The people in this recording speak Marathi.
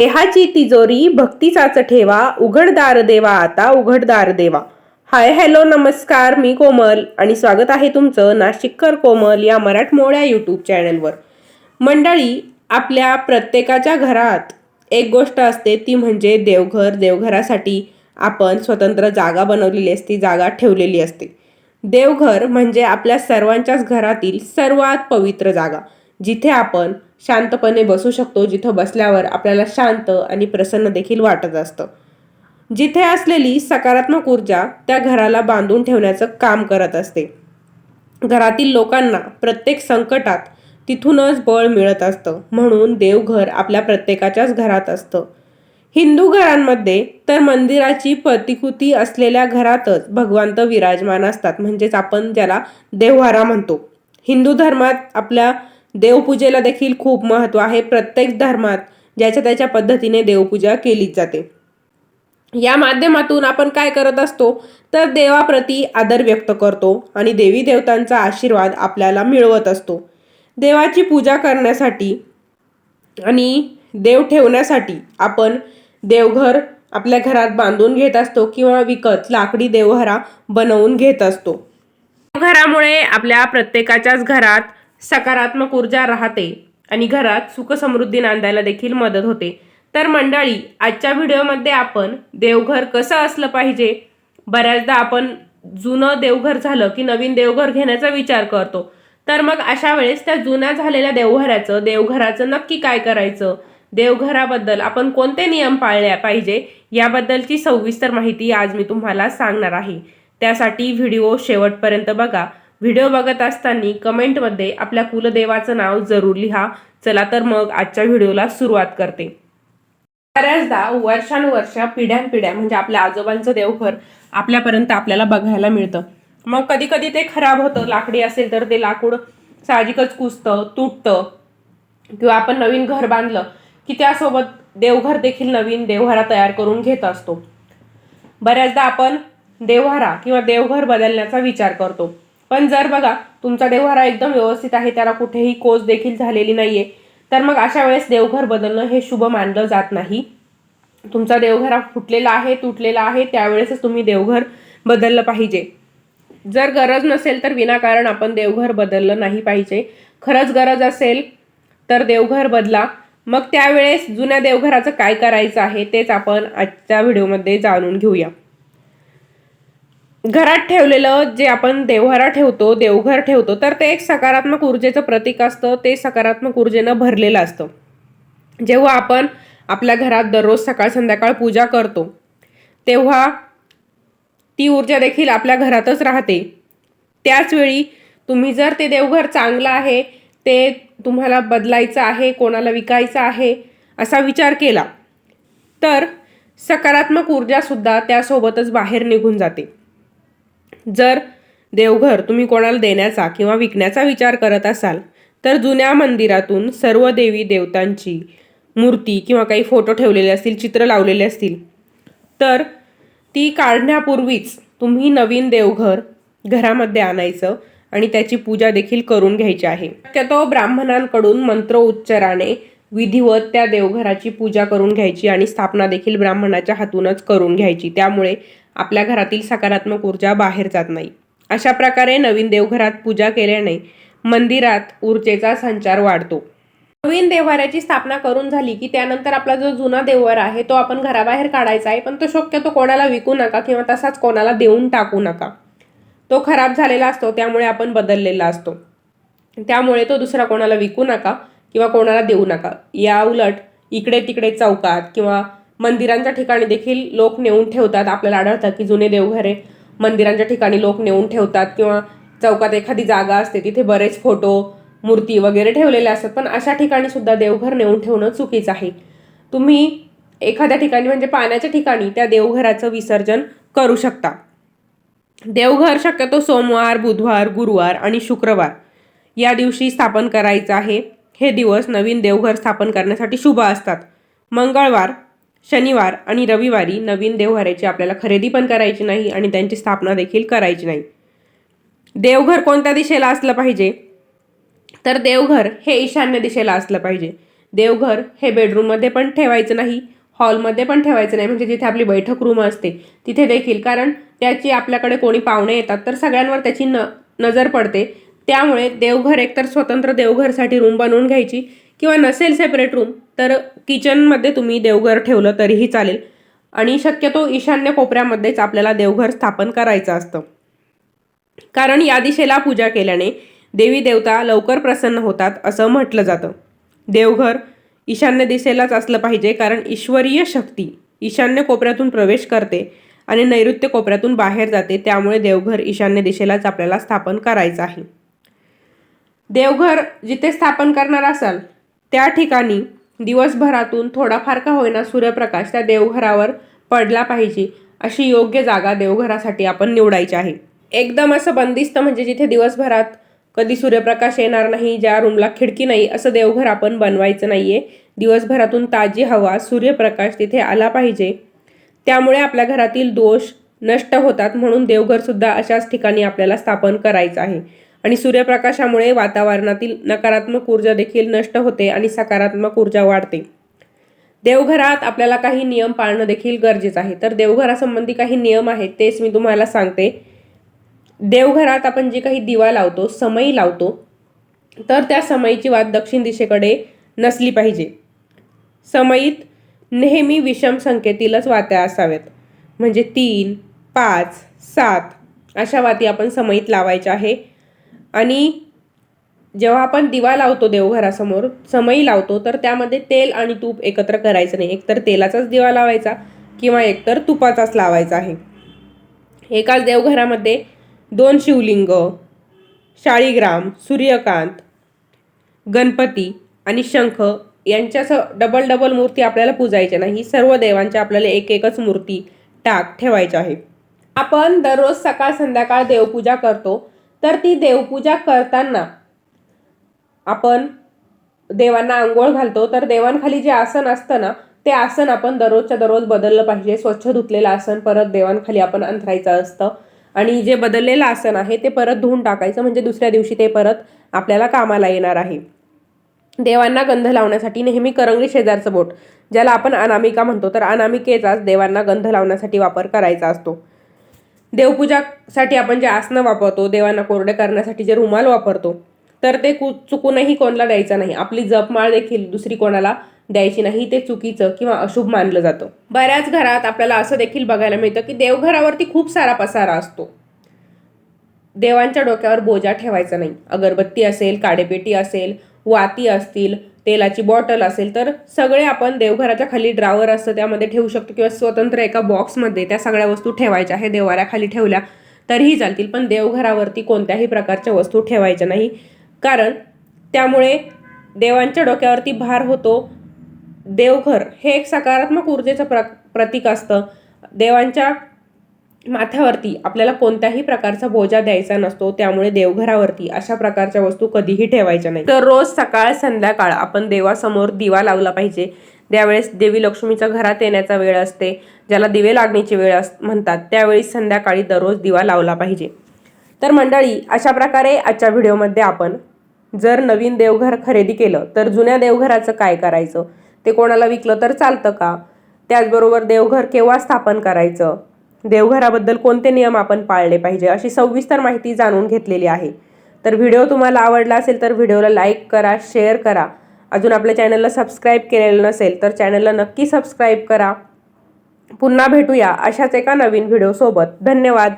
देहाची तिजोरी भक्तीचाच ठेवा उघडदार देवा आता उघडदार देवा. हाय हॅलो नमस्कार मी कोमल आणि स्वागत आहे तुमचं नाशिककर कोमल या मराठमोळ्या यूट्यूब चॅनलवर. मंडळी आपल्या प्रत्येकाच्या घरात एक गोष्ट असते ती म्हणजे देवघर. देवघरासाठी आपण स्वतंत्र जागा बनवलेली असते जागा ठेवलेली असते. देवघर म्हणजे आपल्या सर्वांच्याच घरातील सर्वात पवित्र जागा जिथे आपण शांतपणे बसू शकतो जिथं बसल्यावर आपल्याला शांत आणि प्रसन्न देखील वाटत असतं. जिथे असलेली सकारात्मक ऊर्जा त्या घराला बांधून ठेवण्याचं काम करत असते. घरातील लोकांना प्रत्येक संकटात तिथूनच बळ मिळत असतं. म्हणून देवघर आपल्या प्रत्येकाच्याच घरात असतं. हिंदू घरांमध्ये तर मंदिराची प्रतिकृती असलेल्या घरातच भगवंत विराजमान असतात. म्हणजेच आपण ज्याला देवहारा म्हणतो. हिंदू धर्मात आपल्या देवपूजेला देखील खूप महत्त्व आहे. प्रत्येक धर्मात ज्याच्या त्याच्या पद्धतीने देवपूजा केलीच जाते. या माध्यमातून आपण काय करत असतो? तर देवाप्रती आदर व्यक्त करतो आणि देवी देवतांचा आशीर्वाद आपल्याला मिळवत असतो. देवाची पूजा करण्यासाठी आणि देव ठेवण्यासाठी आपण देवघर आपल्या घरात बांधून घेत असतो किंवा विकत लाकडी देवघरा बनवून घेत असतो. घरामुळे आपल्या प्रत्येकाच्याच घरात सकारात्मक ऊर्जा राहते आणि घरात सुखसमृद्धी नांदायला देखील मदत होते. तर मंडळी आजच्या व्हिडिओमध्ये आपण देवघर कसं असलं पाहिजे? बऱ्याचदा आपण जुनं देवघर झालं की नवीन देवघर घेण्याचा विचार करतो. तर मग अशा वेळेस त्या जुन्या झालेल्या देवघराचं देवघराचं नक्की काय करायचं? देवघराबद्दल आपण कोणते नियम पाळले पाहिजे? याबद्दलची सविस्तर माहिती आज मी तुम्हाला सांगणार आहे. त्यासाठी व्हिडिओ शेवटपर्यंत बघा. व्हिडिओ बघत असताना कमेंटमध्ये आपल्या कुलदेवाचं नाव जरूर लिहा. चला तर मग आजच्या व्हिडिओला सुरुवात करते. बऱ्याचदा वर्षानुवर्ष पिढ्यानपिढ्या म्हणजे आपल्या आजोबांचं देवघर आपल्यापर्यंत आपल्याला बघायला मिळतं. मग कधी कधी ते खराब होतं. लाकडी असेल तर ते लाकूड साहजिकच कुसतं तुटतं किंवा आपण नवीन घर बांधलं की त्यासोबत देवघर देखील नवीन देवहारा तयार करून घेत असतो. बऱ्याचदा आपण देवहारा किंवा देवघर बदलण्याचा विचार करतो. पण जर बघा तुमचा देवहारा एकदम व्यवस्थित आहे त्याला कुठेही कोच देखील झालेली नाहीये तर मग अशा वेळेस देवघर बदलणं हे शुभ मानलं जात नाही. तुमचा देवघरा फुटलेला आहे तुटलेला आहे त्यावेळेसच तुम्ही देवघर बदललं पाहिजे. जर गरज नसेल तर विनाकारण आपण देवघर बदललं नाही पाहिजे. खरंच गरज असेल तर देवघर बदला. मग त्यावेळेस जुन्या देवघराचं काय करायचं आहे तेच आपण आजच्या व्हिडिओमध्ये जाणून घेऊया. घरात ठेवलेलं जे आपण देवघरा ठेवतो देवघर ठेवतो तर ते एक सकारात्मक ऊर्जेचं प्रतीक असतं. ते सकारात्मक ऊर्जेनं भरलेलं असतं. जेव्हा आपण आपल्या घरात दररोज सकाळ संध्याकाळ पूजा करतो तेव्हा ती ऊर्जा देखील आपल्या घरातच राहते. त्याचवेळी तुम्ही जर ते देवघर चांगलं आहे ते तुम्हाला बदलायचं आहे कोणाला विकायचं आहे असा विचार केला तर सकारात्मक ऊर्जासुद्धा त्यासोबतच बाहेर निघून जाते. जर देवघर तुम्ही कोणाला देण्याचा किंवा विकण्याचा विचार करत असाल तर जुन्या मंदिरातून सर्व देवी देवतांची मूर्ती किंवा काही फोटो ठेवलेले असतील चित्र लावलेले असतील तर ती काढण्यापूर्वीच तुम्ही नवीन देवघर घरामध्ये आणायचं आणि त्याची पूजा देखील करून घ्यायची आहे. शक्यतो ब्राह्मणांकडून मंत्रोच्चाराने विधिवत त्या देवघराची पूजा करून घ्यायची आणि स्थापना देखील ब्राह्मणाच्या हातूनच करून घ्यायची. त्यामुळे आपल्या घरातील सकारात्मक ऊर्जा बाहेर जात नाही. अशा प्रकारे नवीन देवघरात पूजा केल्याने मंदिरात ऊर्जेचा संचार वाढतो. नवीन देवाऱ्याची स्थापना करून झाली की त्यानंतर आपला जो जुना देववार आहे तो आपण घराबाहेर काढायचा आहे. पण तो शक्यतो कोणाला विकू नका किंवा तसाच कोणाला देऊन टाकू नका. तो खराब झालेला असतो त्यामुळे आपण बदललेला असतो. त्यामुळे तो दुसरा कोणाला विकू नका. किंवा कोणाला देऊ नका. या उलट इकडे तिकडे चौकात किंवा मंदिरांच्या ठिकाणी देखील लोक नेऊन ठेवतात. आपल्याला आढळतं की जुने देवघरे मंदिरांच्या ठिकाणी लोक नेऊन ठेवतात किंवा चौकात एखादी जागा असते तिथे बरेच फोटो मूर्ती वगैरे ठेवलेल्या असतात. पण अशा ठिकाणी सुद्धा देवघर नेऊन ठेवणं चुकीचं आहे. तुम्ही एखाद्या ठिकाणी म्हणजे पाण्याच्या ठिकाणी त्या देवघराचं विसर्जन करू शकता. देवघर शक्यतो सोमवार बुधवार गुरुवार आणि शुक्रवार या दिवशी स्थापन करायचं आहे. हे दिवस नवीन देवघर स्थापन करण्यासाठी शुभ असतात. मंगळवार शनिवार आणि रविवारी नवीन देवघराची आपल्याला खरेदी पण करायची नाही आणि त्यांची स्थापना देखील करायची नाही. देवघर कोणत्या दिशेला असलं पाहिजे? तर देवघर हे ईशान्य दिशेला असलं पाहिजे. देवघर हे बेडरूममध्ये पण ठेवायचं नाही हॉलमध्ये पण ठेवायचं नाही. म्हणजे जिथे आपली बैठक रूम असते तिथे देखील. कारण त्याची आपल्याकडे कोणी पाहुणे येतात तर सगळ्यांवर त्याची न नजर पडते. त्यामुळे देवघर एकतर स्वतंत्र देवघरसाठी रूम बनवून घ्यायची किंवा नसेल सेपरेट रूम तर किचनमध्ये तुम्ही देवघर ठेवलं तरीही चालेल. आणि शक्यतो ईशान्य कोपऱ्यामध्येच आपल्याला देवघर स्थापन करायचं असतं. कारण या दिशेला पूजा केल्याने देवी देवता लवकर प्रसन्न होतात असं म्हटलं जातं. देवघर ईशान्य दिशेलाच असलं पाहिजे कारण ईश्वरीय शक्ती ईशान्य कोपऱ्यातून प्रवेश करते आणि नैऋत्य कोपऱ्यातून बाहेर जाते त्यामुळे देवघर ईशान्य दिशेलाच आपल्याला स्थापन करायचं आहे. देवघर जिथे स्थापन करणार असाल त्या ठिकाणी दिवसभरातून थोडाफार का होईना सूर्यप्रकाश त्या देवघरावर पडला पाहिजे अशी योग्य जागा देवघरासाठी आपण निवडायची आहे. एकदम असं बंदिस्त म्हणजे जिथे दिवसभरात कधी सूर्यप्रकाश येणार नाही ज्या रूमला खिडकी नाही असं देवघर आपण बनवायचं नाहीये. दिवसभरातून ताजी हवा सूर्यप्रकाश तिथे आला पाहिजे. त्यामुळे आपल्या घरातील दोष नष्ट होतात म्हणून देवघरसुद्धा अशाच ठिकाणी आपल्याला स्थापन करायचं आहे. आणि सूर्यप्रकाशामुळे वातावरणातील नकारात्मक ऊर्जा देखील नष्ट होते आणि सकारात्मक ऊर्जा वाढते. देवघरात आपल्याला काही नियम पाळणं देखील गरजेचं आहे. तर देवघरासंबंधी काही नियम आहेत तेच मी तुम्हाला सांगते. देवघरात आपण जे काही दिवा लावतो समई लावतो तर त्या समईची वाद दक्षिण दिशेकडे नसली पाहिजे. समईत नेहमी विषम संख्येतीलच वात्या असाव्यात. म्हणजे तीन पाच सात अशा वाती आपण समईत लावायच्या आहे. आणि जेव्हा आपण दिवा लावतो देवघरासमोर समई लावतो तर त्यामध्ये तेल आणि तूप एकत्र करायचं नाही. एकतर तेलाचाच दिवा लावायचा किंवा एकतर तुपाचाच लावायचा आहे. एकाच देवघरामध्ये दोन शिवलिंग शाळीग्राम सूर्यकांत गणपती आणि शंख यांच्यासह डबल डबल मूर्ती आपल्याला पूजायच्या नाही. सर्व देवांच्या आपल्याला एक एकच मूर्ती टाक ठेवायच्या आहे. आपण दररोज सकाळ संध्याकाळ देवपूजा करतो. तर ती देवपूजा करताना आपण देवांना आंघोळ घालतो. तर देवांखाली जे आसन असतं ना ते आसन आपण दररोजच्या दररोज बदललं पाहिजे. स्वच्छ धुतलेलं आसन परत देवांखाली आपण अंथरायचं असतं. आणि जे बदललेलं आसन आहे ते परत धुवून टाकायचं. म्हणजे दुसऱ्या दिवशी ते परत आपल्याला कामाला येणार आहे. देवांना गंध लावण्यासाठी नेहमी करंगळी शेजारचं बोट ज्याला आपण अनामिका म्हणतो. तर अनामिकेचाच देवांना गंध लावण्यासाठी वापर करायचा असतो. देवपूजासाठी आपण जे आसनं वापरतो देवांना कोरडे करण्यासाठी जे रुमाल वापरतो तर ते कु चुकूनही कोणाला द्यायचं नाही. आपली जपमाळ देखील दुसरी कोणाला द्यायची नाही ते चुकीचं किंवा अशुभ मानलं जातं. बऱ्याच घरात आपल्याला असं देखील बघायला मिळतं की देवघरावरती खूप सारा पसारा असतो. देवांच्या डोक्यावर बोजा ठेवायचा नाही. अगरबत्ती असेल काडेपेटी असेल वाती असतील तेलाची बॉटल असेल तर सगळे आपण देवघराच्या खाली ड्रावर असतं त्यामध्ये ठेवू शकतो किंवा स्वतंत्र एका बॉक्समध्ये त्या सगळ्या वस्तू ठेवायच्या आहे देवाऱ्याखाली ठेवल्या तरीही चालतील पण देवघरावरती कोणत्याही प्रकारच्या वस्तू ठेवायच्या नाही. कारण त्यामुळे देवांच्या डोक्यावरती भार होतो. देवघर हे एक सकारात्मक ऊर्जेचं प्र प्रतीक असतं. देवांच्या माथ्यावरती आपल्याला कोणत्याही प्रकारचा बोजा द्यायचा नसतो त्यामुळे देवघरावरती अशा प्रकारच्या वस्तू कधीही ठेवायच्या नाही तर रोज सकाळ संध्याकाळ आपण देवासमोर दिवा लावला पाहिजे. त्यावेळेस देवी लक्ष्मीच्या घरात येण्याचा वेळ असते ज्याला दिवे लागण्याची वेळ अस म्हणतात त्यावेळी संध्याकाळी दररोज दिवा लावला पाहिजे. तर मंडळी अशा प्रकारे आजच्या व्हिडिओमध्ये आपण जर नवीन देवघर खरेदी केलं तर जुन्या देवघराचं काय करायचं? ते कोणाला विकलं तर चालतं का? त्याचबरोबर देवघर केव्हा स्थापन करायचं? देवघराबद्दल कोणते नियम आपण पाळले पाहिजे अशी सविस्तर माहिती जाणून घेतलेली आहे. तर व्हिडिओ तुम्हाला आवडला असेल तर व्हिडिओला लाईक करा शेअर करा. अजून आपल्या चॅनलला सबस्क्राईब केलेलं नसेल तर चॅनलला नक्की सबस्क्राईब करा. पुन्हा भेटूया अशाच एका नवीन व्हिडिओसोबत. धन्यवाद.